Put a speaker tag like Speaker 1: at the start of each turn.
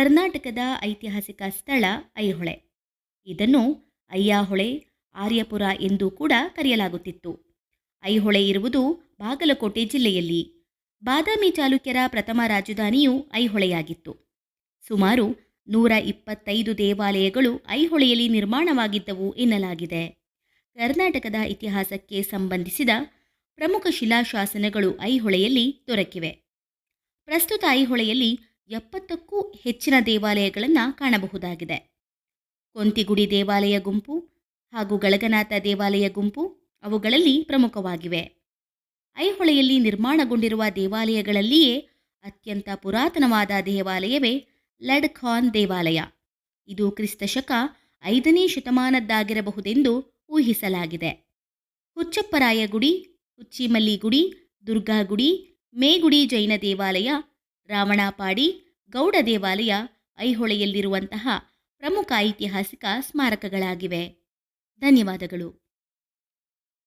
Speaker 1: ಕರ್ನಾಟಕದ ಐತಿಹಾಸಿಕ ಸ್ಥಳ ಐಹೊಳೆ ಇದನ್ನು ಅಯ್ಯಾಹೊಳೆ, ಆರ್ಯಪುರ ಎಂದು ಕೂಡ ಕರೆಯಲಾಗುತ್ತಿತ್ತು. ಐಹೊಳೆ ಇರುವುದು ಬಾಗಲಕೋಟೆ ಜಿಲ್ಲೆಯಲ್ಲಿ. ಬಾದಾಮಿ ಚಾಲುಕ್ಯರ ಪ್ರಥಮ ರಾಜಧಾನಿಯು ಐಹೊಳೆಯಾಗಿತ್ತು ಸುಮಾರು ನೂರ ಇಪ್ಪತ್ತೈದು ದೇವಾಲಯಗಳು ಐಹೊಳೆಯಲ್ಲಿ ನಿರ್ಮಾಣವಾಗಿದ್ದವು ಎನ್ನಲಾಗಿದೆ. ಕರ್ನಾಟಕದ ಇತಿಹಾಸಕ್ಕೆ ಸಂಬಂಧಿಸಿದ ಪ್ರಮುಖ ಶಿಲಾಶಾಸನಗಳು ಐಹೊಳೆಯಲ್ಲಿ ದೊರಕಿವೆ. ಪ್ರಸ್ತುತ ಐಹೊಳೆಯಲ್ಲಿ ಎಪ್ಪತ್ತಕ್ಕೂ ಹೆಚ್ಚಿನ ದೇವಾಲಯಗಳನ್ನು ಕಾಣಬಹುದಾಗಿದೆ. ಕೊಂತಿಗುಡಿ ದೇವಾಲಯ ಗುಂಪು ಹಾಗೂ ಗಳಗನಾಥ ದೇವಾಲಯ ಗುಂಪು ಅವುಗಳಲ್ಲಿ ಪ್ರಮುಖವಾಗಿವೆ. ಐಹೊಳೆಯಲ್ಲಿ ನಿರ್ಮಾಣಗೊಂಡಿರುವ ದೇವಾಲಯಗಳಲ್ಲಿಯೇ ಅತ್ಯಂತ ಪುರಾತನವಾದ ದೇವಾಲಯವೇ ಲಡ್ ಖಾನ್ ದೇವಾಲಯ. ಇದು ಕ್ರಿಸ್ತಶಕ ಐದನೇ ಶತಮಾನದ್ದಾಗಿರಬಹುದೆಂದು ಊಹಿಸಲಾಗಿದೆ. ಹುಚ್ಚಪ್ಪರಾಯ ಗುಡಿ ಹುಚ್ಚಿಮಲ್ಲಿ ಗುಡಿ ದುರ್ಗಾಗುಡಿ, ಮೇಗುಡಿ ಜೈನ ದೇವಾಲಯ ರಾವಣಾಪಾಡಿ ಗೌಡ ದೇವಾಲಯ ಐಹೊಳೆಯಲ್ಲಿರುವಂತಹ ಪ್ರಮುಖ ಐತಿಹಾಸಿಕ ಸ್ಮಾರಕಗಳಾಗಿವೆ. ಧನ್ಯವಾದಗಳು.